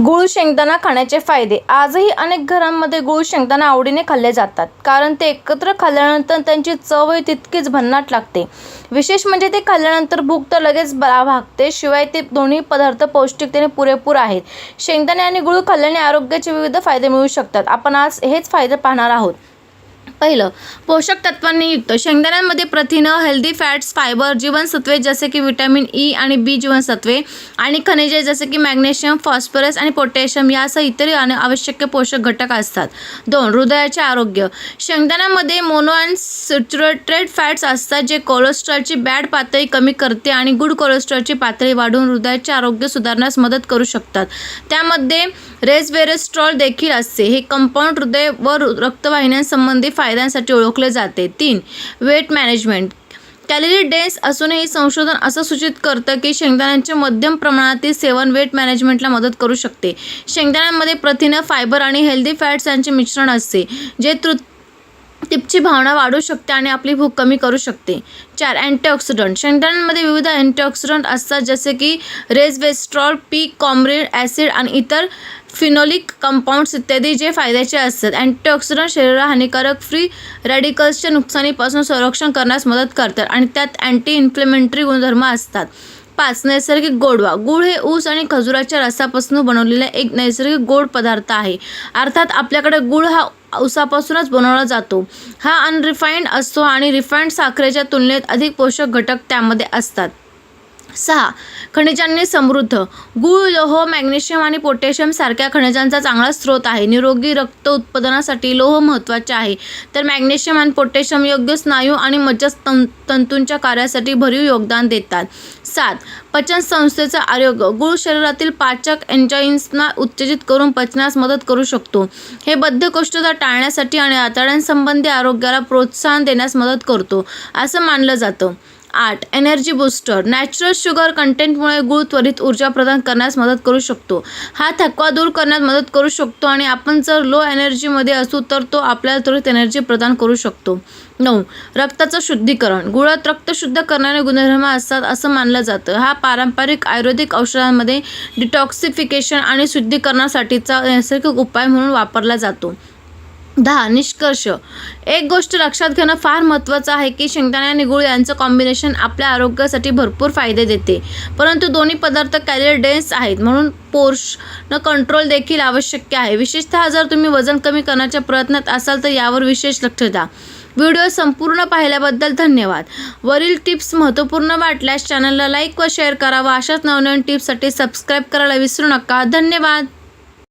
गूळ शेंगदाणा खाण्याचे फायदे. आजही अनेक घरांमध्ये गूळ शेंगदाणा आवडीने खाल्ले जातात. कारण ते एकत्र खाल्ल्यानंतर त्यांची चवही तितकीच भन्नाट लागते. विशेष म्हणजे ते खाल्ल्यानंतर भूक तर लगेच बा- भागते. शिवाय ते दोन्ही पदार्थ पौष्टिकतेने पुरेपूर आहेत. शेंगदाणे आणि गूळ खाल्ल्याने आरोग्याचे विविध फायदे मिळू शकतात. आपण आज हेच फायदे पाहणार आहोत. पहिलं. पोषक तत्वांनी युक्त. शेंगदाण्यांमध्ये प्रथिनं हेल्दी फॅट्स फायबर जीवनसत्वे जसे की विटॅमिन ई e आणि बी जीवनसत्वे आणि खनिजे जसे की मॅग्नेशियम फॉस्फरस आणि पोटॅशियम यासह इतर आवश्यक पोषक घटक असतात. दोन हृदयाचे आरोग्य. शेंगदाण्यामध्ये मोनो अँड सॅच्युरेटेड फॅट्स असतात जे कोलेस्ट्रॉलची बॅड पातळी कमी करते आणि गुड कोलेस्ट्रॉलची पातळी वाढवून हृदयाचे आरोग्य सुधारण्यास मदत करू शकतात. त्यामध्ये रेसवेरेस्ट्रॉल देखील असते. हे कंपाऊंड हृदय व रक्तवाहिन्यांसंबंधी फायद्यांसाठी ओळखले जाते. तीन वेट मॅनेजमेंट. कॅलरी डेन्स असूनही संशोधन असं सूचित करतं की शेंगदाण्यांचे मध्यम प्रमाणातील सेवन वेट मॅनेजमेंटला मदत करू शकते. शेंगदाण्यांमध्ये प्रथिनं फायबर आणि हेल्दी फॅट्स यांचे मिश्रण असते जे तृ टिपची भावना वाढू शकते आणि आपली भूक कमी करू शकते. चार अँटीऑक्सिडंट शेंगदाण्यांमध्ये विविध अँटीऑक्सिडंट असतात जसे की रेजवेस्ट्रॉल पी कॉम्रेड ॲसिड आणि इतर फिनोलिक कंपाऊंड्स इत्यादी जे फायद्याचे असतात. अँटीऑक्सिडंट शरीराला हानिकारक फ्री रॅडिकल्सच्या नुकसानीपासून संरक्षण करण्यास मदत करतात आणि त्यात अँटी इन्फ्लेमेंटरी गुणधर्म असतात. पाच नैसर्गिक गोडवा गूळ हे ऊस आणि खजुराच्या रसापासून बनवलेला एक नैसर्गिक गोड पदार्थ आहे. अर्थात आपल्याकडे गूळ हा ऊसापासूनच बनवला जातो. हा अनरिफाईंड असतो आणि रिफाईंड साखरेच्या तुलनेत अधिक पोषक घटक त्यामध्ये असतात. सहा खनिजांनी समृद्ध. गूळ लोह मॅग्नेशियम आणि पोटॅशियम सारख्या खनिजांचा चांगला स्रोत आहे. निरोगी रक्त उत्पादनासाठी लोह महत्त्वाचे आहे. तर मॅग्नेशियम आणि पोटॅशियम योग्य स्नायू आणि मज्जस तं तंतूंच्या कार्यासाठी भरीव योगदान देतात. सात पचन संस्थेचं आरोग्य. गूळ शरीरातील पाचक एन्जाईन्सना उत्तेजित करून पचनास मदत करू शकतो. हे बद्धकोष्ठता टाळण्यासाठी आणि आतड्यांसंबंधी आरोग्याला प्रोत्साहन देण्यास मदत करतो. असं मानलं जातं. आठ. एनर्जी बूस्टर नॅचरल शुगर कंटेंटमुळे गूळ त्वरित ऊर्जा प्रदान करण्यास मदत करू शकतो. हा थकवा दूर करण्यात मदत करू शकतो आणि आपण जर लो एनर्जीमध्ये असू तर तो आपल्याला त्वरित एनर्जी प्रदान करू शकतो. नऊ. रक्ताचं शुद्धीकरण. गुळात रक्त शुद्ध करणारे गुणधर्म असतात असं मानलं जातं. हा पारंपरिक आयुर्वेदिक औषधांमध्ये डिटॉक्सिफिकेशन आणि शुद्धीकरणासाठीचा नैसर्गिक उपाय म्हणून वापरला जातो. दहा निष्कर्ष. एक गोष्ट लक्षात घेणं फार महत्त्वाचं आहे की शेंगदाणे आणि गुळ यांचं कॉम्बिनेशन आपल्या आरोग्यासाठी भरपूर फायदे देते. परंतु दोन्ही पदार्थ कॅलरी डेन्स आहेत म्हणून पोर्शनं कंट्रोल देखील आवश्यक आहे. विशेषतः जर तुम्ही वजन कमी करण्याच्या प्रयत्नात असाल तर यावर विशेष लक्ष द्या. व्हिडिओ संपूर्ण पाहिल्याबद्दल धन्यवाद. वरील टिप्स महत्त्वपूर्ण वाटल्यास चॅनलला लाईक व शेअर करा व अशाच नवनवीन टिप्ससाठी सबस्क्राईब करायला विसरू नका. धन्यवाद.